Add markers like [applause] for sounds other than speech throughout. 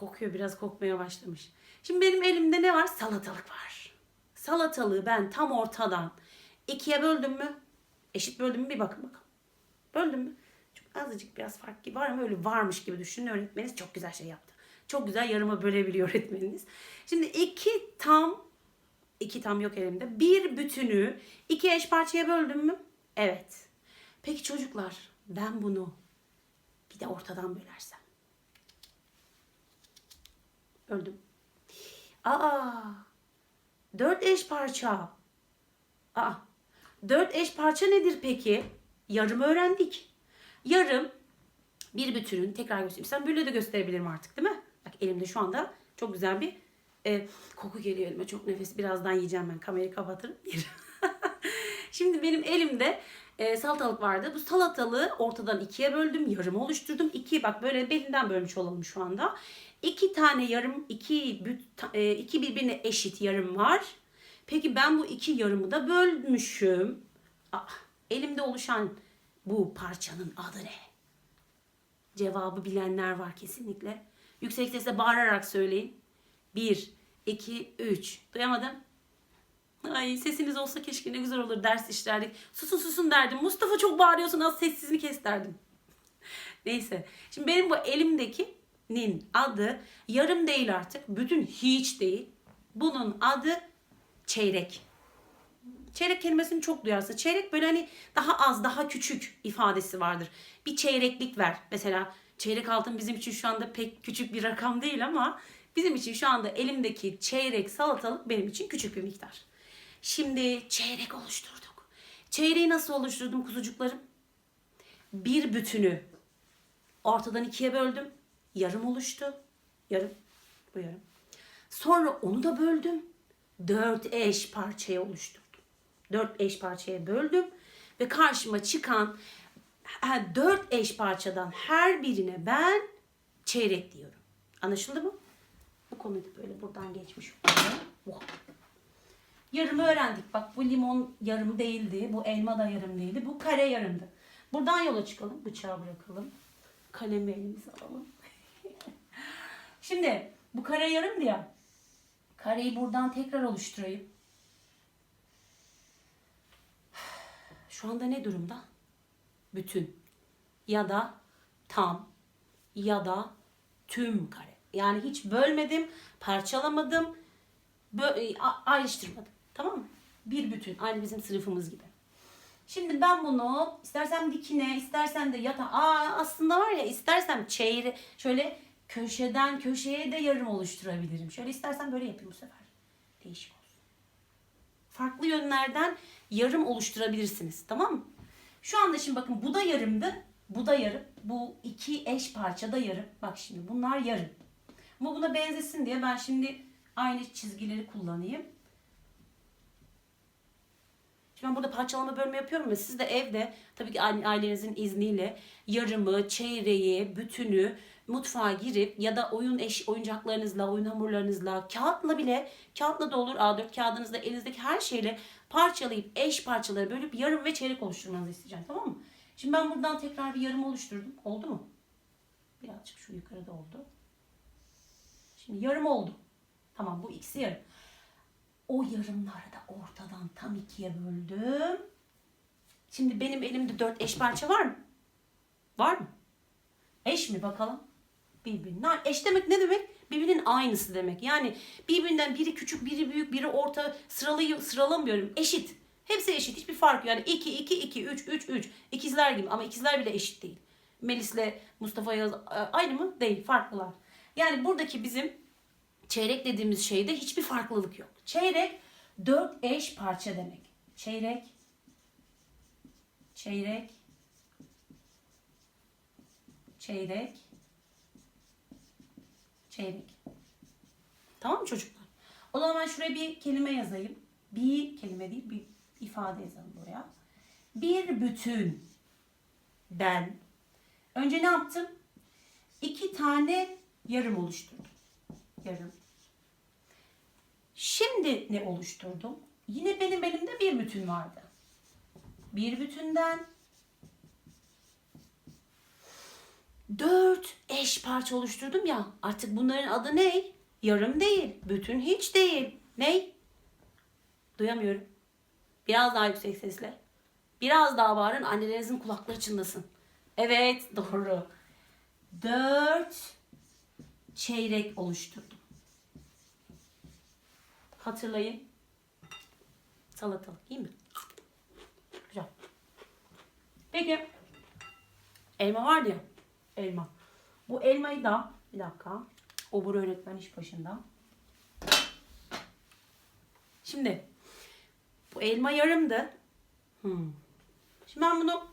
Kokuyor biraz kokmaya başlamış. Şimdi benim elimde ne var? Salatalık var. Salatalığı ben tam ortadan ikiye böldüm mü? Eşit böldüm mü? Bir bakın bakalım. Böldüm mü? Çok azıcık biraz fark gibi var ama öyle varmış gibi düşünün. Öğretmeniniz çok güzel şey yaptı. Çok güzel yarıma bölebiliyor öğretmeniniz. Şimdi iki tam iki tam yok elimde. Bir bütünü iki eş parçaya böldüm mü? Evet. Peki çocuklar ben bunu bir de ortadan bölersem. Öldüm. Aa! Dört eş parça. Aa! Dört eş parça nedir peki? Yarım öğrendik. Yarım bir bütünün tekrar göstereyim. Sen böyle de gösterebilirim artık değil mi? Bak elimde şu anda çok güzel bir e, koku geliyor elime. Çok nefes. Birazdan yiyeceğim ben. Kamerayı kapatırım. [laughs] Şimdi benim elimde e, salatalık vardı. Bu salatalığı ortadan ikiye böldüm. Yarım oluşturdum. İki bak böyle belinden bölmüş olalım şu anda. İki tane yarım, iki, e, iki birbirine eşit yarım var. Peki ben bu iki yarımı da bölmüşüm. Aa, elimde oluşan bu parçanın adı ne? Cevabı bilenler var kesinlikle. Yüksek sesle bağırarak söyleyin. Bir, iki, üç. Duyamadım. Ay sesiniz olsa keşke ne güzel olur ders işlerdik. Susun susun derdim. Mustafa çok bağırıyorsun az sessizini kes derdim. [laughs] Neyse. Şimdi benim bu elimdekinin adı yarım değil artık. Bütün hiç değil. Bunun adı çeyrek. Çeyrek kelimesini çok duyarsın. Çeyrek böyle hani daha az, daha küçük ifadesi vardır. Bir çeyreklik ver. Mesela çeyrek altın bizim için şu anda pek küçük bir rakam değil ama bizim için şu anda elimdeki çeyrek salatalık benim için küçük bir miktar. Şimdi çeyrek oluşturduk. Çeyreği nasıl oluşturdum kuzucuklarım? Bir bütünü ortadan ikiye böldüm. Yarım oluştu. Yarım. Bu yarım. Sonra onu da böldüm. Dört eş parçaya oluşturdum. Dört eş parçaya böldüm. Ve karşıma çıkan dört eş parçadan her birine ben çeyrek diyorum. Anlaşıldı mı? Bu konuyu böyle buradan geçmiş oldum. Yarımı öğrendik. Bak bu limon yarım değildi. Bu elma da yarım değildi. Bu kare yarımdı. Buradan yola çıkalım. Bıçağı bırakalım. Kalemi elimize alalım. [laughs] Şimdi bu kare yarımdı ya. Kareyi buradan tekrar oluşturayım. [sighs] Şu anda ne durumda? Bütün ya da tam ya da tüm kare. Yani hiç bölmedim, parçalamadım, bö- ayrıştırmadım. Tamam mı? Bir bütün. Aynı bizim sınıfımız gibi. Şimdi ben bunu istersen dikine, istersen de yata. Aa aslında var ya istersem çeyre şöyle köşeden köşeye de yarım oluşturabilirim. Şöyle istersen böyle yapayım bu sefer. Değişik olsun. Farklı yönlerden yarım oluşturabilirsiniz. Tamam mı? Şu anda şimdi bakın bu da yarımdı. Bu da yarım. Bu iki eş parça da yarım. Bak şimdi bunlar yarım. Ama buna benzesin diye ben şimdi aynı çizgileri kullanayım. Şimdi ben burada parçalama bölme yapıyorum ve siz de evde tabii ki aile- ailenizin izniyle yarımı, çeyreği, bütünü mutfağa girip ya da oyun eş oyuncaklarınızla, oyun hamurlarınızla, kağıtla bile, kağıtla da olur A4 kağıdınızda elinizdeki her şeyle parçalayıp eş parçaları bölüp yarım ve çeyrek oluşturmanızı isteyeceğim tamam mı? Şimdi ben buradan tekrar bir yarım oluşturdum. Oldu mu? Birazcık şu yukarıda oldu. Şimdi yarım oldu. Tamam bu ikisi yarım. O yarımları da ortadan tam ikiye böldüm. Şimdi benim elimde dört eş parça var mı? Var mı? Eş mi bakalım? Birbirinden. Eş demek ne demek? Birbirinin aynısı demek. Yani birbirinden biri küçük, biri büyük, biri orta sıralayı sıralamıyorum. Eşit. Hepsi eşit. Hiçbir fark yok. Yani 2, 2, 2, 3, 3, 3. İkizler gibi ama ikizler bile eşit değil. Melis'le Mustafa Yaz aynı mı? Değil. Farklılar. Yani buradaki bizim çeyrek dediğimiz şeyde hiçbir farklılık yok. Çeyrek dört eş parça demek. Çeyrek, çeyrek, çeyrek, çeyrek. Tamam mı çocuklar? O zaman şuraya bir kelime yazayım. Bir kelime değil, bir ifade yazalım buraya. Bir bütün ben. Önce ne yaptım? İki tane yarım oluşturdum. Yarım. Şimdi ne oluşturdum? Yine benim elimde bir bütün vardı. Bir bütünden Dört eş parça oluşturdum ya. Artık bunların adı ne? Yarım değil. Bütün hiç değil. Ne? Duyamıyorum. Biraz daha yüksek sesle. Biraz daha bağırın annelerinizin kulakları çınlasın. Evet doğru. Dört çeyrek oluşturdum. Hatırlayın. Salatalık iyi mi? Güzel. Peki. Elma vardı ya. Elma. Bu elmayı da bir dakika. Obur öğretmen iş başında. Şimdi bu elma yarımdı. Hmm. Şimdi ben bunu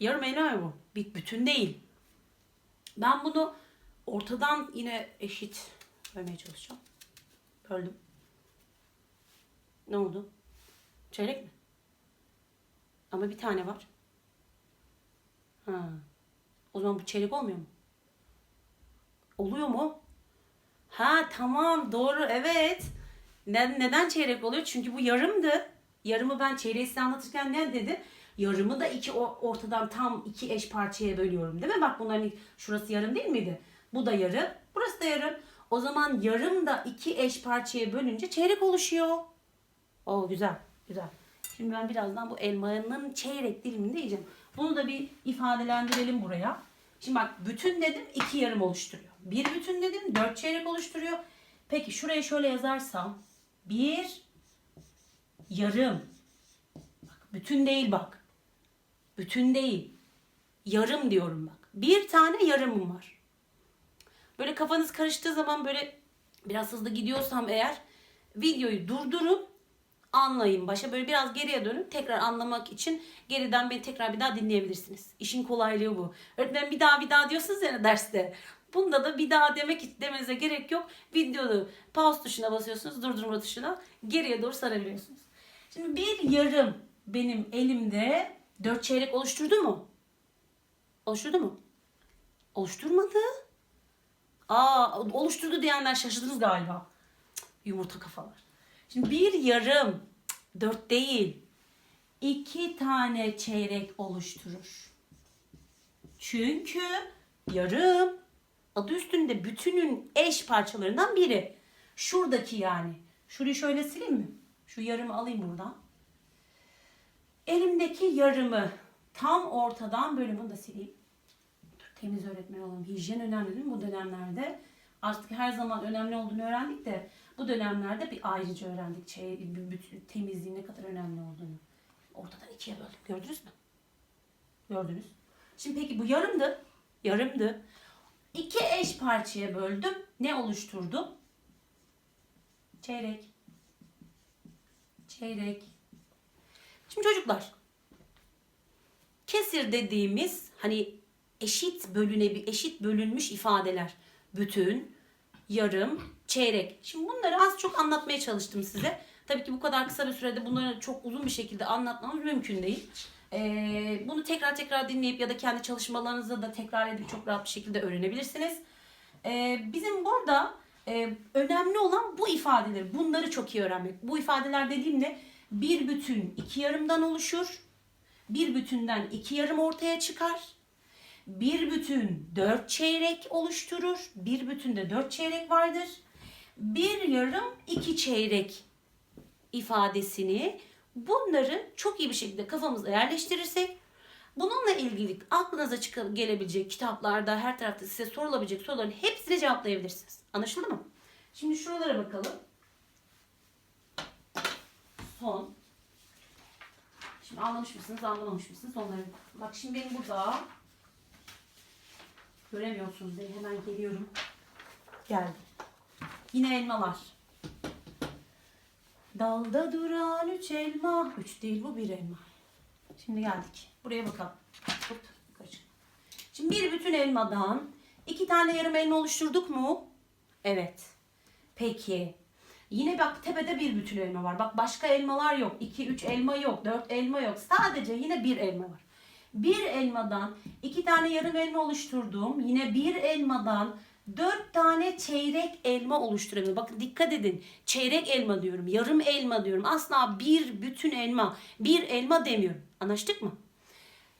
yarım elma ya bu. Bir bütün değil. Ben bunu ortadan yine eşit bölmeye çalışacağım. Böldüm. Ne oldu? Çeyrek mi? Ama bir tane var. Ha. O zaman bu çeyrek olmuyor mu? Oluyor mu? Ha tamam doğru evet. Ne- neden çeyrek oluyor? Çünkü bu yarımdı. Yarımı ben çeyreği size anlatırken ne dedim? Yarımı da iki ortadan tam iki eş parçaya bölüyorum değil mi? Bak bunların şurası yarım değil miydi? Bu da yarım, burası da yarım. O zaman yarım da iki eş parçaya bölünce çeyrek oluşuyor. Oo güzel, güzel. Şimdi ben birazdan bu elmanın çeyrek dilimini yiyeceğim. Bunu da bir ifadelendirelim buraya. Şimdi bak bütün dedim iki yarım oluşturuyor. Bir bütün dedim dört çeyrek oluşturuyor. Peki şuraya şöyle yazarsam bir yarım. Bak bütün değil bak. Bütün değil. Yarım diyorum bak. Bir tane yarımım var. Böyle kafanız karıştığı zaman böyle biraz hızlı gidiyorsam eğer videoyu durdurun anlayın başa böyle biraz geriye dönün tekrar anlamak için geriden beni tekrar bir daha dinleyebilirsiniz. İşin kolaylığı bu. Öğretmen bir daha bir daha diyorsunuz ya derste. Bunda da bir daha demek demenize gerek yok. Videoda pause tuşuna basıyorsunuz, durdurma tuşuna. Geriye doğru sarabiliyorsunuz. Şimdi bir yarım benim elimde dört çeyrek oluşturdu mu? Oluşturdu mu? Oluşturmadı. Aa, oluşturdu diyenler şaşırdınız galiba. Cık, Yumurta kafalar. Şimdi bir yarım, dört değil, iki tane çeyrek oluşturur. Çünkü yarım adı üstünde bütünün eş parçalarından biri. Şuradaki yani. Şurayı şöyle sileyim mi? Şu yarımı alayım buradan. Elimdeki yarımı tam ortadan bölümünü de sileyim. Dur, temiz öğretmen olalım. Hijyen önemli değil mi bu dönemlerde? Artık her zaman önemli olduğunu öğrendik de bu dönemlerde bir ayrıca öğrendik şey, bir- temizliğin ne kadar önemli olduğunu. Ortadan ikiye böldüm. Gördünüz mü? Gördünüz. Şimdi peki bu yarımdı. Yarımdı. İki eş parçaya böldüm. Ne oluşturdu? Çeyrek. Çeyrek. Şimdi çocuklar kesir dediğimiz hani eşit bölüne eşit bölünmüş ifadeler. Bütün, yarım, çeyrek. Şimdi bunları az çok anlatmaya çalıştım size. Tabii ki bu kadar kısa bir sürede bunları çok uzun bir şekilde anlatmamız mümkün değil. Ee, bunu tekrar tekrar dinleyip ya da kendi çalışmalarınızda da tekrar edip çok rahat bir şekilde öğrenebilirsiniz. Ee, bizim burada e, önemli olan bu ifadeleri, bunları çok iyi öğrenmek. Bu ifadeler dediğimde bir bütün iki yarımdan oluşur. Bir bütünden iki yarım ortaya çıkar. Bir bütün dört çeyrek oluşturur. Bir bütünde dört çeyrek vardır. Bir yarım iki çeyrek ifadesini bunları çok iyi bir şekilde kafamıza yerleştirirsek bununla ilgili aklınıza çıkıp gelebilecek kitaplarda her tarafta size sorulabilecek soruların hepsini cevaplayabilirsiniz. Anlaşıldı mı? Şimdi şuralara bakalım. Son. Şimdi anlamış mısınız, anlamamış mısınız onları. Bak şimdi benim burada göremiyorsunuz diye hemen geliyorum. Geldi. Yine elmalar. Dalda duran üç elma. Üç değil bu bir elma. Şimdi geldik. Buraya bakalım. Hop, kaç. Şimdi bir bütün elmadan iki tane yarım elma oluşturduk mu? Evet. Peki. Yine bak tepede bir bütün elma var. Bak başka elmalar yok. 2, 3 elma yok. 4 elma yok. Sadece yine bir elma var. Bir elmadan iki tane yarım elma oluşturduğum yine bir elmadan dört tane çeyrek elma oluşturabilirim. Bakın dikkat edin. Çeyrek elma diyorum. Yarım elma diyorum. Asla bir bütün elma. Bir elma demiyorum. Anlaştık mı?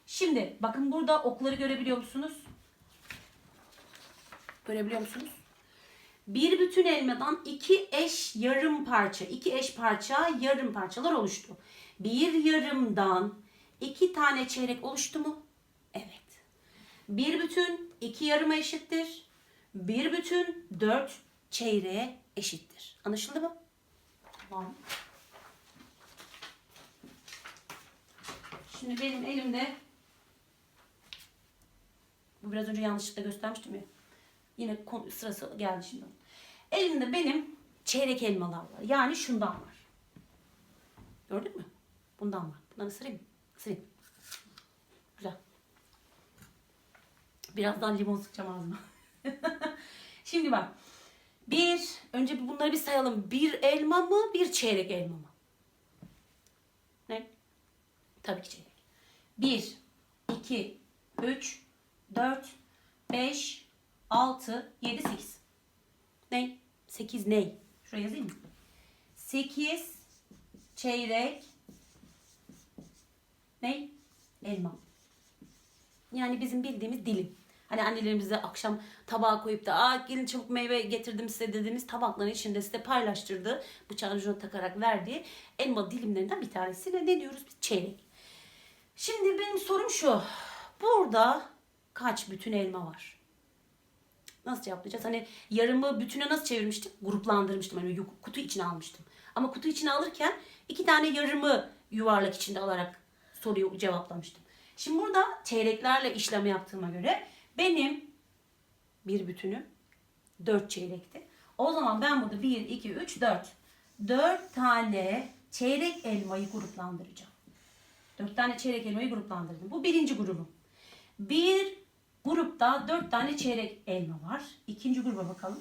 Şimdi bakın burada okları görebiliyor musunuz? Görebiliyor musunuz? Bir bütün elmadan iki eş yarım parça, iki eş parça yarım parçalar oluştu. Bir yarımdan iki tane çeyrek oluştu mu? Evet. Bir bütün iki yarıma eşittir. Bir bütün dört çeyreğe eşittir. Anlaşıldı mı? Tamam. Şimdi benim elimde bu biraz önce yanlışlıkla göstermiştim ya. Yine sırası geldi şimdi. Elimde benim çeyrek elmalar var. Yani şundan var. Gördün mü? Bundan var. Bundan ısırayım mı? Isırayım. Güzel. Birazdan limon sıkacağım ağzıma. [laughs] Şimdi bak. Bir, önce bunları bir sayalım. Bir elma mı, bir çeyrek elma mı? Ne? Tabii ki çeyrek. Bir, iki, üç, dört, beş, altı, yedi, sekiz. Ne? Sekiz ne? Şuraya yazayım mı? Sekiz çeyrek ne? Elma. Yani bizim bildiğimiz dilim. Hani annelerimize akşam tabağa koyup da Aa, gelin çabuk meyve getirdim size dediğimiz tabakların içinde size paylaştırdığı bıçağın ucuna takarak verdiği elma dilimlerinden bir tanesi ne, diyoruz biz? Çeyrek. Şimdi benim sorum şu. Burada kaç bütün elma var? Nasıl cevaplayacağız? Hani yarımı bütüne nasıl çevirmiştim? Gruplandırmıştım. Hani kutu içine almıştım. Ama kutu içine alırken iki tane yarımı yuvarlak içinde alarak soruyu cevaplamıştım. Şimdi burada çeyreklerle işlem yaptığıma göre benim bir bütünüm 4 çeyrekti. O zaman ben burada 1, 2, 3, 4. 4 tane çeyrek elmayı gruplandıracağım. 4 tane çeyrek elmayı gruplandırdım. Bu birinci grubum. Bir grupta 4 tane çeyrek elma var. İkinci gruba bakalım.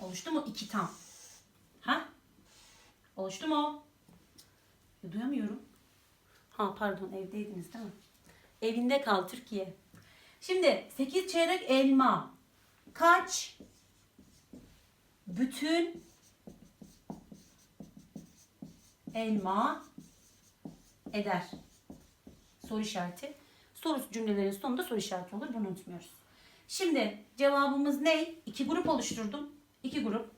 Oluştu mu? 2 tam. Ha? Oluştu mu? Ya, duyamıyorum. Ha pardon evdeydiniz değil mi? Evinde kal Türkiye. Şimdi 8 çeyrek elma kaç bütün elma eder? Soru işareti. Soru cümlelerin sonunda soru işareti olur. Bunu unutmuyoruz. Şimdi cevabımız ne? İki grup oluşturdum. İki grup.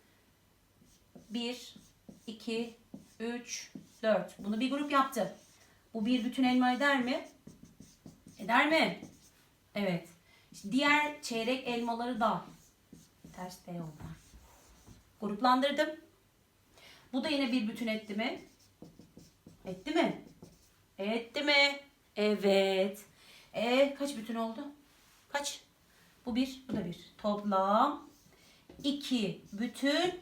1, 2, 3, 4. Bunu bir grup yaptı. Bu bir bütün elma eder mi? Eder mi? Evet. İşte diğer çeyrek elmaları da ters D oldu. Gruplandırdım. Bu da yine bir bütün etti mi? Etti mi? Etti mi? Evet. E kaç bütün oldu? Kaç? Bu bir, bu da bir. Toplam iki bütün